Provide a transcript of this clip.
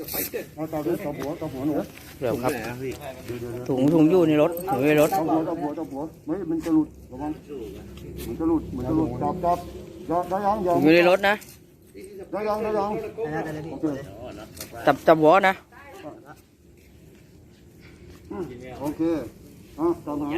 เวดี๋ยวครับถุงถุงอยู่ในรถถุงอยู่ในรถจับหัวจับหัวจับหัวไม่มันจะหลุดระวังมันจะหลุดมันจะหลุดจับจับได้ยังยังอยู่ในรถนะได้ยังได้ยังอเจับจับหัวนะโอเคอะจับหัว